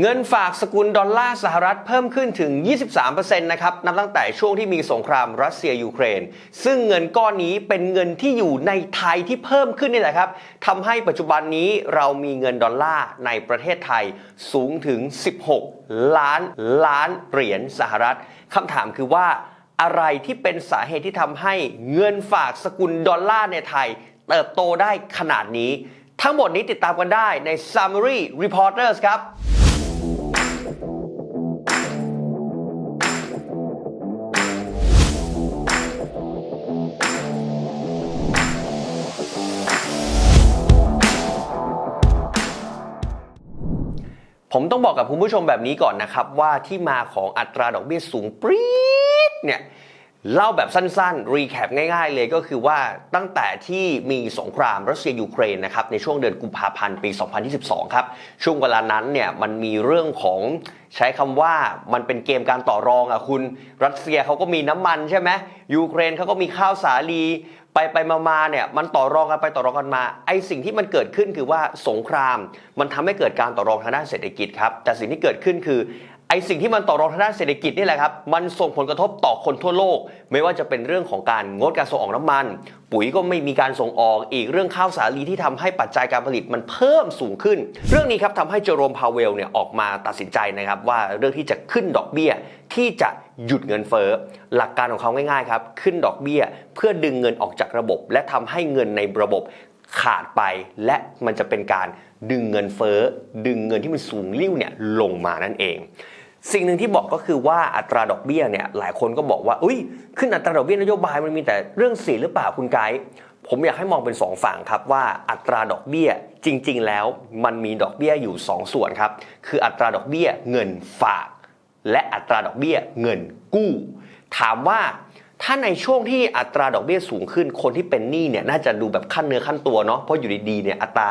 เงินฝากสกุลดอลลาร์สหรัฐเพิ่มขึ้นถึง 23%นะครับ นับตั้งแต่ช่วงที่มีสงครามรัสเซียยูเครน ซึ่งเงินก้อนนี้เป็นเงินที่อยู่ในไทยที่เพิ่มขึ้นนี่แหละครับทำให้ปัจจุบันนี้เรามีเงินดอลลาร์ในประเทศไทยสูงถึง 16 ล้านล้านเหรียญสหรัฐคำถามคือว่าอะไรที่เป็นสาเหตุที่ทำให้เงินฝากสกุลดอลลาร์ในไทย เติบโตได้ขนาดนี้ ทั้งหมดนี้ติดตามกันได้ใน Summary Reporters ครับ ผมต้องบอกกับคุณผู้ชมแบบนี้ก่อนนะครับว่าที่มาของอัตราดอกเบี้ยสูงปรี๊ดเนี่ยเล่าแบบสั้นๆ รีแคปง่ายๆ เลยก็คือว่าตั้งแต่ที่มีสงครามรัสเซียยูเครนนะครับในช่วงเดือนกุมภาพันธ์ปี 2022 ครับ ช่วงเวลานั้นเนี่ยมันมีเรื่องของใช้คำว่ามันเป็นเกมการต่อรองอะคุณรัสเซียเขาก็มีน้ำมันใช่ไหมยูเครนเขาก็มีข้าวสาลี ไปไปมามาเนี่ยมันต่อรองกันไปต่อรองกันมาไอสิ่งที่มันเกิดขึ้นคือว่าสงคราม มันทำให้เกิดการต่อรองทางด้านเศรษฐกิจครับแต่สิ่งที่เกิดขึ้นคือ สิ่งที่มันต่อรองทางด้านเศรษฐกิจนี่แหละครับ มันส่งผลกระทบต่อคนทั่วโลก ไม่ว่าจะเป็นเรื่องของการงดการส่งออกน้ำมัน ปุ๋ยก็ไม่มีการส่งออกอีกเรื่องข้าวสาลีที่ทำให้ปัจจัยการผลิตมันเพิ่มสูงขึ้น เรื่องนี้ครับทำให้เจอโรมพาเวลเนี่ยออกมาตัดสินใจนะครับว่าเรื่องที่จะขึ้นดอกเบี้ยที่จะหยุดเงินเฟ้อหลักการของเขาง่ายๆครับขึ้นดอกเบี้ย เพื่อดึงเงินออกจากระบบ และทำให้เงินในระบบขาดไปและมันจะเป็นการดึงเงินเฟ้อ ดึงเงินที่มันสูงลิ่วเนี่ยลงมานั่นเอง สิ่งหนึ่งที่บอกก็คือว่าอัตราดอกเบี้ยเนี่ยหลายคนก็บอกว่าอุ้ยขึ้นอัตราดอกเบี้ยนโยบายมันมีแต่เรื่องเสียหรือเปล่าคุณไกด์ผมอยากให้มองเป็น 2 ฝั่งครับว่าอัตราดอกเบี้ยจริง ๆ แล้วมันมีดอกเบี้ยอยู่ 2 ส่วนครับ คืออัตราดอกเบี้ยเงินฝาก และอัตราดอกเบี้ยเงินกู้ ถามว่าถ้าในช่วงที่อัตราดอกเบี้ยสูงขึ้น คนที่เป็นหนี้เนี่ยน่าจะดูแบบขั้นเนื้อขั้นตัวเนาะเพราะอยู่ดีๆเนี่ยอัตรา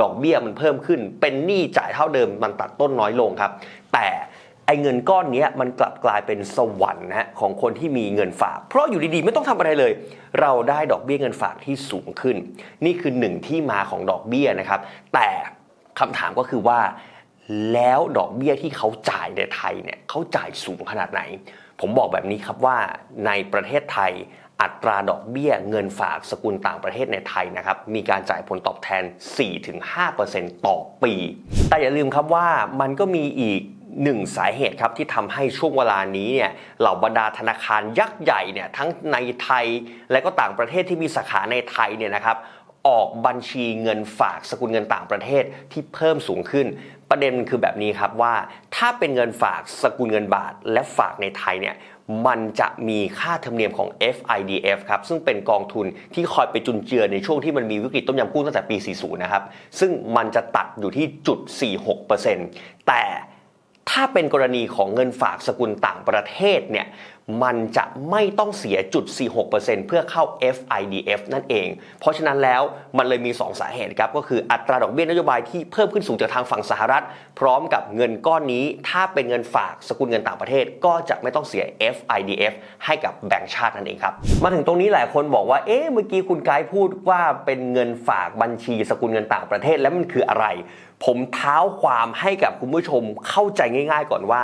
ดอกเบี้ยมันเพิ่มขึ้น เป็นหนี้จ่ายเท่าเดิมมันตัดต้นน้อยลงครับ แต่ ไอ้เงินก้อนนี้มันกลับกลายเป็นสวรรค์นะของคนที่มีเงินฝาก เพราะอยู่ดีๆ ไม่ต้องทำอะไรเลย เราได้ดอกเบี้ยเงินฝากที่สูงขึ้น นี่คือหนึ่งที่มาของดอกเบี้ยนะครับ แต่คำถามก็คือว่า แล้วดอกเบี้ยที่เขาจ่ายในไทยเนี่ยเขาจ่ายสูงขนาดไหน ผมบอกแบบนี้ครับว่าในประเทศไทยอัตราดอกเบี้ยเงินฝากสกุลต่างประเทศในไทยนะครับมีการจ่ายผลตอบแทน 4-5%ต่อปี แต่อย่าลืมครับว่ามันก็มีอีก หนึ่งสาเหตุครับที่ทำให้ช่วงเวลานี้เนี่ยเหล่าบรรดาธนาคารยักษ์ใหญ่เนี่ยทั้งในไทยและก็ต่างประเทศที่มีสาขาในไทยเนี่ยนะครับออกบัญชีเงินฝากสกุลเงินต่างประเทศที่เพิ่มสูงขึ้น ประเด็นคือแบบนี้ครับว่า ถ้าเป็นเงินฝากสกุลเงินบาท และฝากในไทยเนี่ยมันจะมีค่าธรรมเนียมของ FIDF ครับซึ่งเป็นกองทุนที่คอยไปจุนเจือในช่วงที่มันมีวิกฤตต้มยำกุ้งตั้งแต่ปี 40 นะครับ ซึ่งมันจะตัดอยู่ที่จุด 46%แต่ ถ้าเป็นกรณีของเงินฝากสกุลต่างประเทศเนี่ย มันจะไม่ต้องเสียจุด 46%เพื่อเข้า FIDF นั่นเอง เพราะฉะนั้นแล้วมันเลยมี 2 สาเหตุครับ ก็คืออัตราดอกเบี้ยนโยบายที่เพิ่มขึ้นสูงจากทางฝั่งสหรัฐ พร้อมกับเงินก้อนนี้ ถ้าเป็นเงินฝากสกุลเงินต่างประเทศ ก็จะไม่ต้องเสีย FIDF ให้กับแบงก์ชาตินั่นเองครับ มาถึงตรงนี้หลายคนบอกว่า เอ๊ะ เมื่อกี้คุณไกด์พูดว่าเป็นเงินฝากบัญชีสกุลเงินต่างประเทศ แล้วมันคืออะไร ผมเท้าความให้กับคุณผู้ชมเข้าใจง่าย ๆ ก่อนว่า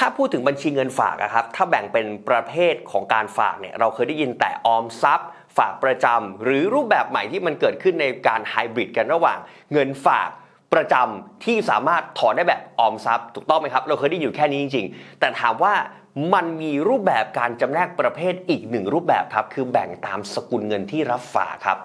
ถ้าพูดถึงบัญชีเงินฝากอะครับ ถ้าแบ่งเป็นประเภทของการฝากเนี่ย เราเคยได้ยินแต่ออมทรัพย์ ฝากประจำ หรือรูปแบบใหม่ที่มันเกิดขึ้นในการไฮบริดกันระหว่างเงินฝากประจำที่สามารถถอนได้แบบออมทรัพย์ ถูกต้องไหมครับ เราเคยได้อยู่แค่นี้จริงๆ แต่ถามว่ามันมีรูปแบบการจำแนกประเภทอีกหนึ่งรูปแบบครับ คือแบ่งตามสกุลเงินที่รับฝากครับ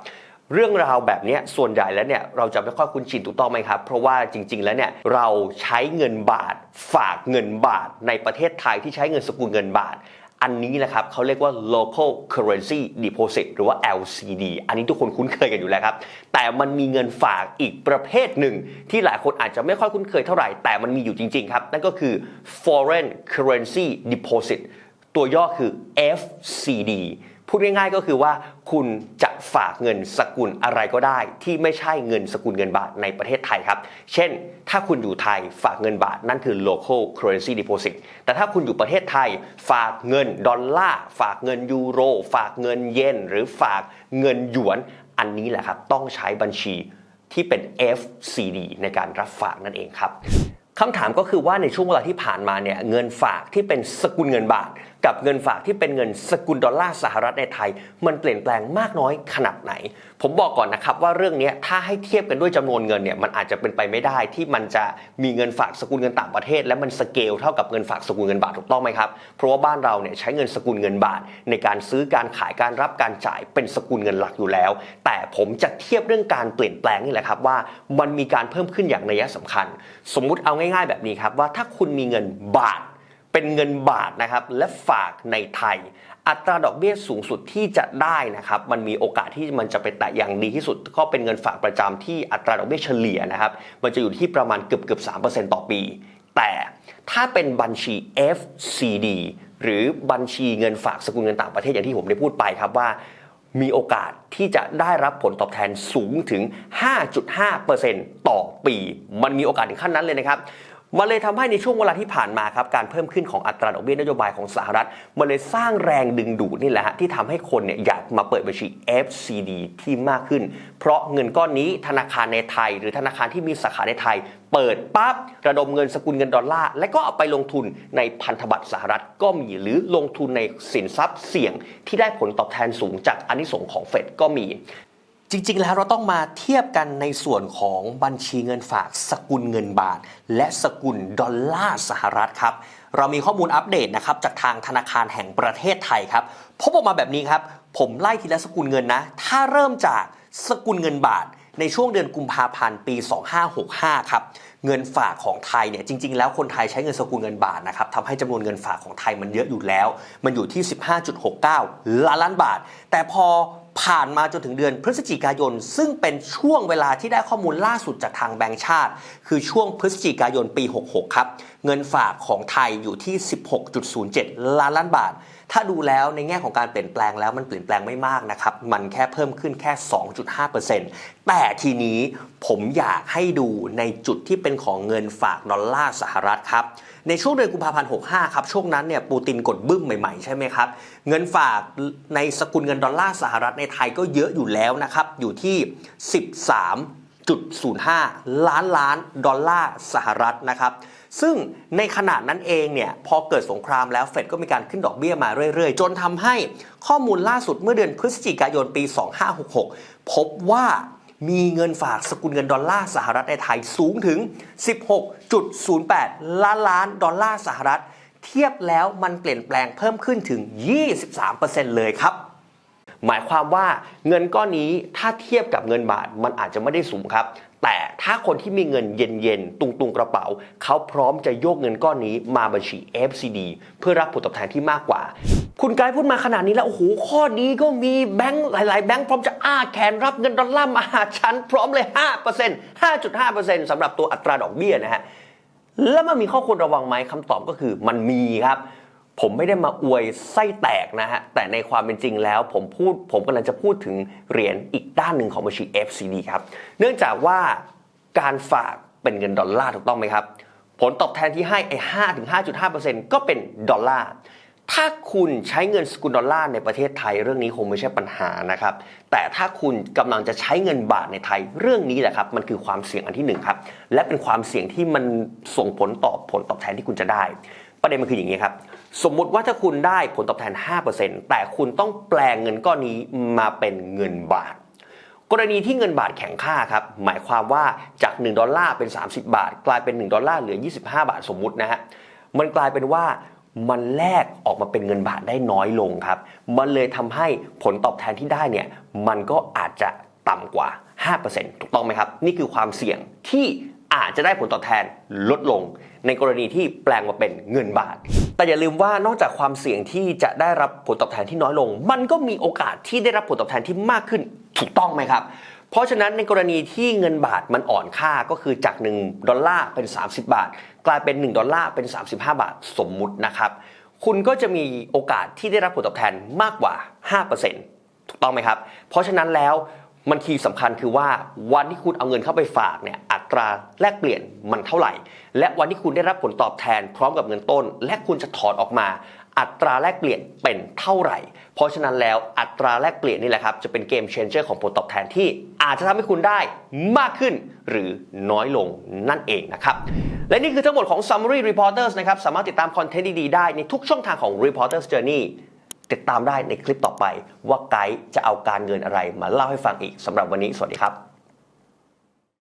เรื่องราวแบบนี้ส่วนใหญ่แล้วเนี่ยเราจะไม่ค่อยคุ้นชินถูกต้องไหมครับ เพราะว่าจริง ๆ แล้วเนี่ยเราใช้เงินบาท ฝากเงินบาท ในประเทศไทยที่ใช้เงินสกุลเงินบาทอันนี้นะครับเขาเรียกว่า local currency deposit หรือว่า LCD อันนี้ทุกคนคุ้นเคยกันอยู่แล้วครับ แต่มันมีเงินฝากอีกประเภทหนึ่ง ที่หลายคนอาจจะไม่ค่อยคุ้นเคยเท่าไหร่ แต่มันมีอยู่จริง ๆ ครับ นั่นก็คือ foreign currency deposit ตัวย่อคือ FCD พูดง่ายๆก็คือว่าคุณจะฝากเงินสกุลอะไรก็ได้ ที่ไม่ใช่เงินสกุลเงินบาทในประเทศไทยครับ เช่น ถ้าคุณอยู่ไทยฝากเงินบาทนั่นคือ local currency deposit แต่ถ้าคุณอยู่ประเทศไทย ฝากเงินดอลลาร์ฝากเงินยูโร ฝากเงินเยนหรือฝากเงินหยวน อันนี้แหละครับต้องใช้บัญชีที่เป็น FCD ในการรับฝากนั่นเองครับคำถามก็คือว่าในช่วงเวลาที่ผ่านมาเนี่ยเงินฝากที่เป็นสกุลเงินบาท กับเงินฝากที่เป็นเงินสกุลดอลลาร์สหรัฐในไทย มันเปลี่ยนแปลงมากน้อยขนาดไหน ผมบอกก่อนนะครับว่าเรื่องนี้ถ้าให้เทียบกันด้วยจำนวนเงินเนี่ยมันอาจจะเป็นไปไม่ได้ที่มันจะมีเงินฝากสกุลเงินต่างประเทศ และมันสเกลเท่ากับเงินฝากสกุลเงินบาทถูกต้องไหมครับเพราะว่าบ้านเราเนี่ยใช้เงินสกุลเงินบาท ในการซื้อการขายการรับการจ่ายเป็นสกุลเงินหลักอยู่แล้ว แต่ผมจะเทียบเรื่องการเปลี่ยนแปลงนี่แหละครับว่ามันมีการเพิ่มขึ้นอย่างนัยสำคัญ สมมุติเอาง่าย ๆ แบบนี้ครับว่าถ้าคุณมีเงินบาท เป็นเงินบาทนะครับและฝากในไทย อัตราดอกเบี้ยสูงสุดที่จะได้นะครับมันมีโอกาสที่มันจะไปแตะอย่างดีที่สุด ก็เป็นเงินฝากประจำที่อัตราดอกเบี้ยเฉลี่ยนะครับมันจะอยู่ที่ประมาณเกือบเกือบ3%ต่อปี แต่ถ้าเป็นบัญชี FCD หรือบัญชีเงินฝากสกุลเงินต่างประเทศอย่างที่ผมได้พูดไปครับว่ามีโอกาสที่จะได้รับผลตอบแทนสูงถึง 5.5%ต่อปี มันมีโอกาสถึงขั้นนั้นเลยนะครับ มันเลยทำให้ในช่วงเวลาที่ผ่านมาครับการเพิ่มขึ้นของอัตราดอกเบี้ยนโยบายของสหรัฐ มันเลยสร้างแรงดึงดูดนี่แหละฮะที่ทำให้คนเนี่ยอยากมาเปิดบัญชี FCD ที่มากขึ้น เพราะเงินก้อนนี้ธนาคารในไทย หรือธนาคารที่มีสาขาในไทย เปิดปั๊บระดมเงินสกุลเงินดอลลาร์และก็เอาไปลงทุนในพันธบัตรสหรัฐก็มีหรือลงทุนในสินทรัพย์เสี่ยงที่ได้ผลตอบแทนสูงจากอนิสงของเฟดก็มี จริงๆ แล้วเราต้องมาเทียบกันในส่วนของบัญชีเงินฝากสกุลเงินบาท และสกุลดอลลาร์สหรัฐครับเรามีข้อมูลอัปเดตนะครับจากทางธนาคารแห่งประเทศไทยครับพบออกมาแบบนี้ครับ ผมไล่ทีละสกุลเงินนะ ถ้าเริ่มจากสกุลเงินบาท ในช่วงเดือนกุมภาพันธ์ปี 2565 ครับเงินฝากของไทยเนี่ยจริง ๆ แล้วคนไทยใช้เงินสกุลเงินบาทนะครับทำให้จำนวนเงินฝากของไทยมันเยอะอยู่แล้ว มันอยู่ที่ 15.69 ล้านล้านบาท แต่พอ ผ่านมาจนถึงเดือนพฤศจิกายน ซึ่งเป็นช่วงเวลาที่ได้ข้อมูลล่าสุดจากทางแบงก์ชาติ คือช่วงพฤศจิกายนปี 66 ครับ เงินฝากของไทยอยู่ที่ 16.07 ล้านล้านบาท ถ้าดูแล้วในแง่ของการเปลี่ยนแปลงแล้วมันเปลี่ยนแปลงไม่มากนะครับ มันแค่เพิ่มขึ้นแค่ 2.5%แต่ทีนี้ผมอยากให้ดูในจุดที่เป็นของเงินฝากดอลลาร์สหรัฐครับในช่วงเดือนกุมภาพันธ์ 65 ครับ ช่วงนั้นเนี่ยปูตินกดบึ้มใหม่ๆ ใช่ไหมครับ เงินฝากในสกุลเงินดอลลาร์สหรัฐในไทยก็เยอะอยู่แล้วนะครับ อยู่ที่ 13 1.05 ล้านล้านดอลลาร์สหรัฐนะครับ ซึ่งในขณะนั้นเองเนี่ยพอเกิดสงครามแล้วเฟดก็มีการขึ้นดอกเบี้ยมาเรื่อยๆ จนทำให้ข้อมูลล่าสุดเมื่อเดือนพฤศจิกายนปี 2566 พบว่ามีเงินฝากสกุลเงินดอลลาร์สหรัฐในไทยสูงถึง 16.08 ล้านล้านดอลลาร์สหรัฐ เทียบแล้วมันเปลี่ยนแปลงเพิ่มขึ้นถึง 23%เลยครับ หมายความว่าเงินก้อนนี้ถ้าเทียบกับเงินบาทมันอาจจะไม่ได้สูงครับ แต่ถ้าคนที่มีเงินเย็นๆ ตุงๆ กระเป๋า เขาพร้อมจะโยกเงินก้อนนี้มาบัญชี FCD เพื่อรับผลตอบแทนที่มากกว่า คุณกายพูดมาขนาดนี้แล้ว โอ้โห ข้อดีก็มีแบงค์หลายๆ แบงค์พร้อมจะอ้าแขนรับเงินดอลลาร์มาหาฉันพร้อมเลย 5% 5.5%สำหรับตัวอัตราดอกเบี้ยนะฮะแล้วมันมีข้อควรระวังไหมคำตอบก็คือมันมีครับ ผมไม่ได้มาอวยไส้แตกนะฮะ แต่ในความเป็นจริงแล้วผมพูดผมกำลังจะพูดถึงเหรียญอีกด้านหนึ่งของบัญชี FCD ครับ เนื่องจากว่าการฝากเป็นเงินดอลลาร์ถูกต้องไหมครับ ผลตอบแทนที่ให้ไอ้5ถึง5.5%ก็เป็นดอลลาร์ถ้าคุณใช้เงินสกุลดอลลาร์ในประเทศไทยเรื่องนี้คงไม่ใช่ปัญหานะครับ แต่ถ้าคุณกำลังจะใช้เงินบาทในไทยเรื่องนี้แหละครับ มันคือความเสี่ยงอันที่หนึ่งครับ และเป็นความเสี่ยงที่มันส่งผลต่อผลตอบแทนที่คุณจะได้ ประเด็นมันคืออย่างนี้ครับ สมมุติว่าถ้าคุณได้ผลตอบแทน 5%แต่คุณต้องแปลงเงินก้อนนี้มาเป็นเงินบาท กรณีที่เงินบาทแข็งค่าครับหมายความว่าจาก 1 ดอลลาร์เป็น 30 บาท กลายเป็น 1 ดอลลาร์เหลือ 25 บาทสมมุตินะฮะมันกลายเป็นว่ามันแลกออกมาเป็นเงินบาทได้น้อยลงครับ มันเลยทำให้ผลตอบแทนที่ได้เนี่ยมันก็อาจจะต่ำกว่า 5%ถูกต้องไหมครับ นี่คือความเสี่ยงที่อาจจะได้ผลตอบแทนลดลง ในกรณีที่แปลงมาเป็นเงินบาท แต่อย่าลืมว่านอกจากความเสี่ยงที่จะได้รับผลตอบแทนที่น้อยลง มันก็มีโอกาสที่ได้รับผลตอบแทนที่มากขึ้นถูกต้องไหมครับ เพราะฉะนั้นในกรณีที่เงินบาทมันอ่อนค่าก็คือจาก 1 ดอลลาร์เป็น 30 บาท กลายเป็น 1 ดอลลาร์เป็น 35 บาทสมมุตินะครับ คุณก็จะมีโอกาสที่ได้รับผลตอบแทนมากกว่า 5%ถูกต้องไหมครับ เพราะฉะนั้นแล้ว มันคีย์สำคัญคือว่าวันที่คุณเอาเงินเข้าไปฝากเนี่ยอัตราแลกเปลี่ยนมันเท่าไหร่ และวันที่คุณได้รับผลตอบแทนพร้อมกับเงินต้น และคุณจะถอนออกมา อัตราแลกเปลี่ยนเป็นเท่าไหร่ เพราะฉะนั้นแล้วอัตราแลกเปลี่ยนนี่แหละครับจะเป็นเกมเชนเจอร์ของผลตอบแทนที่อาจจะทำให้คุณได้มากขึ้นหรือน้อยลงนั่นเองนะครับและนี่คือทั้งหมดของ Summary Reporters นะครับสามารถติดตามคอนเทนต์ดีๆได้ในทุกช่องทางของ Reporters Journey ติดตามได้ในคลิปต่อไปว่าไกด์จะเอาการเงินอะไรมาเล่าให้ฟังอีกสำหรับวันนี้สวัสดีครับ